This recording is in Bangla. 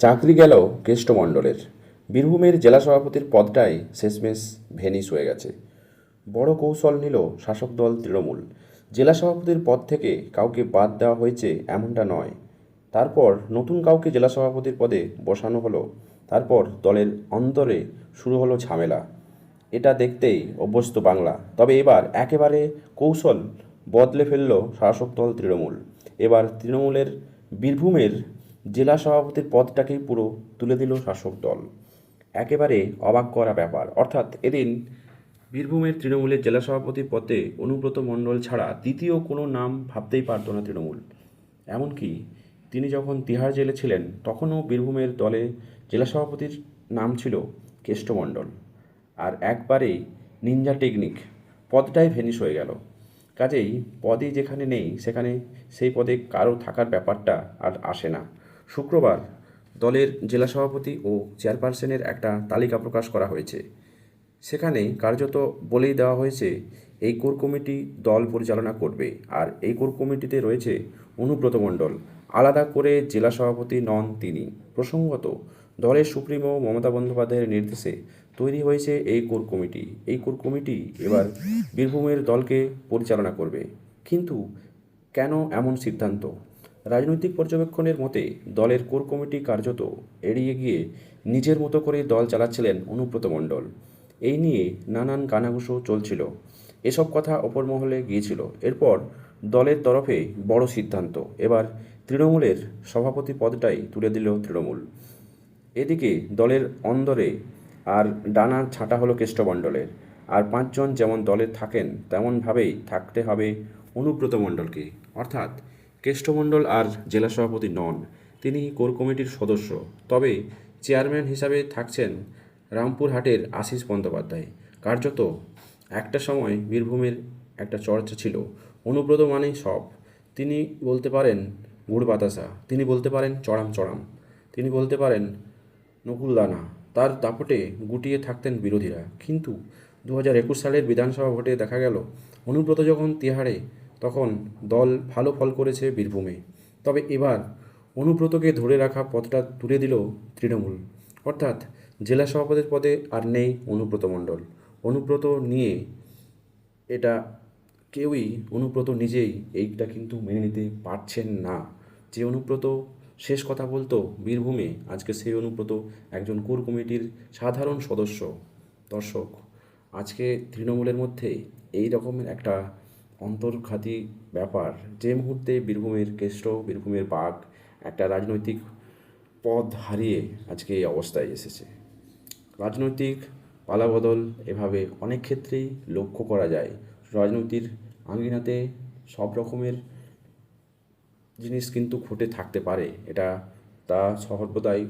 চাকরি গেল কেষ্টমণ্ডলের। বীরভূমের জেলা সভাপতির পদটাই শেষমেশ ভেনিস হয়ে গেছে। বড় কৌশল নিল শাসক দল তৃণমূল। জেলা সভাপতির পদ থেকে কাউকে বাদ দেওয়া হয়েছে এমনটা নয়। তারপর নতুন কাউকে জেলা সভাপতির পদে বসানো হলো। তারপর দলের অন্তরে শুরু হলো ঝামেলা। এটা দেখতেই অভ্যস্ত বাংলা। তবে এবার একেবারে কৌশল বদলে ফেলল শাসক দল তৃণমূল। এবার তৃণমূলের বীরভূমের জেলা সভাপতির পদটাকেই পুরো তুলে দিল শাসক দল। একেবারে অবাক করা ব্যাপার। অর্থাৎ এদিন বীরভূমের তৃণমূলের জেলা সভাপতি পদে অনুব্রত মণ্ডল ছাড়া দ্বিতীয় কোনো নাম ভাবতেই পারত না তৃণমূল। এমনকি তিনি যখন তিহার জেলে ছিলেন, তখনও বীরভূমের দলে জেলা সভাপতির নাম ছিল কেষ্টমণ্ডল আর একবারে নিনজা টেকনিক পদটাই ভেনিস হয়ে গেল। কাজেই পদই যেখানে নেই, সেখানে সেই পদে কারও থাকার ব্যাপারটা আর আসে না। শুক্রবার দলের জেলা সভাপতি ও চেয়ারপারসনের একটা তালিকা প্রকাশ করা হয়েছে। সেখানে কার্যত বলেই দেওয়া হয়েছে, এই কোর কমিটি দল পরিচালনা করবে আর এই কোর কমিটিতে রয়েছে অনুব্রত মণ্ডল। আলাদা করে জেলা সভাপতি নন তিনি। প্রসঙ্গত, দলের সুপ্রিমো মমতা বন্দ্যোপাধ্যায়ের নির্দেশে তৈরি হয়েছে এই কোর কমিটি। এই কোর কমিটি এবার বীরভূমের দলকে পরিচালনা করবে। কিন্তু কেন এমন সিদ্ধান্ত? রাজনৈতিক পর্যবেক্ষণের মতে, দলের কোর কমিটি কার্যত এড়িয়ে গিয়ে নিজের মতো করে দল চালাচ্ছিলেন অনুব্রত মণ্ডল। এই নিয়ে নানান কানাঘুষো চলছিল। এসব কথা অপর মহলে গিয়েছিল। এরপর দলের তরফে বড় সিদ্ধান্ত। এবার তৃণমূলের সভাপতি পদটাই তুলে দিল তৃণমূল। এদিকে দলের অন্দরে আর ডানা ছাঁটা হলো কেষ্টমণ্ডলের। আর পাঁচজন যেমন দলে থাকেন, তেমনভাবেই থাকতে হবে অনুব্রত মণ্ডলকে। অর্থাৎ কেষ্টমণ্ডল আর জেলা সভাপতি নন। তিনি কোর কমিটির সদস্য। তবে চেয়ারম্যান হিসাবে থাকছেন রামপুরহাটের আশিস বন্দ্যোপাধ্যায়। কার্যত একটা সময় বীরভূমের একটা চর্চা ছিল। অনুব্রত মানেই সব। তিনি বলতে পারেন গুড় বাতাসা। তিনি বলতে পারেন চড়াম চড়াম। তিনি বলতে পারেন নকুলদানা। তার দাপটে গুটিয়ে থাকতেন বিরোধীরা। কিন্তু দু হাজার একুশ সালের বিধানসভা ভোটে দেখা গেল, অনুব্রত যখন তিহারে তখন দল ভালো ফল করেছে বীরভূমে। তবে এবার অনুব্রতকে ধরে রাখা পদটা তুলে দিল তৃণমূল। অর্থাৎ জেলা সভাপতির পদে আর নেই অনুব্রত মণ্ডল। অনুব্রত নিয়ে এটা কেউই অনুব্রত নিজেই এইটা কিন্তু মেনে নিতে পারছেন না। যে অনুব্রত শেষ কথা বলতো বীরভূমে, আজকে সেই অনুব্রত একজন কোর কমিটির সাধারণ সদস্য। দর্শক, আজকে তৃণমূলের মধ্যে এই রকমের একটা অন্তর্ঘাতী ব্যাপার। যে মুহূর্তে বীরভূমের কেষ্ট, বীরভূমের বাঘ একটা রাজনৈতিক পদ হারিয়ে আজকে এই অবস্থায় এসেছে। রাজনৈতিক পালাবদল এভাবে অনেক ক্ষেত্রেই লক্ষ্য করা যায়। রাজনৈতিক আঙ্গিনাতে সব রকমের জিনিস কিন্তু ঘটে থাকতে পারে। এটা তা সর্বদাই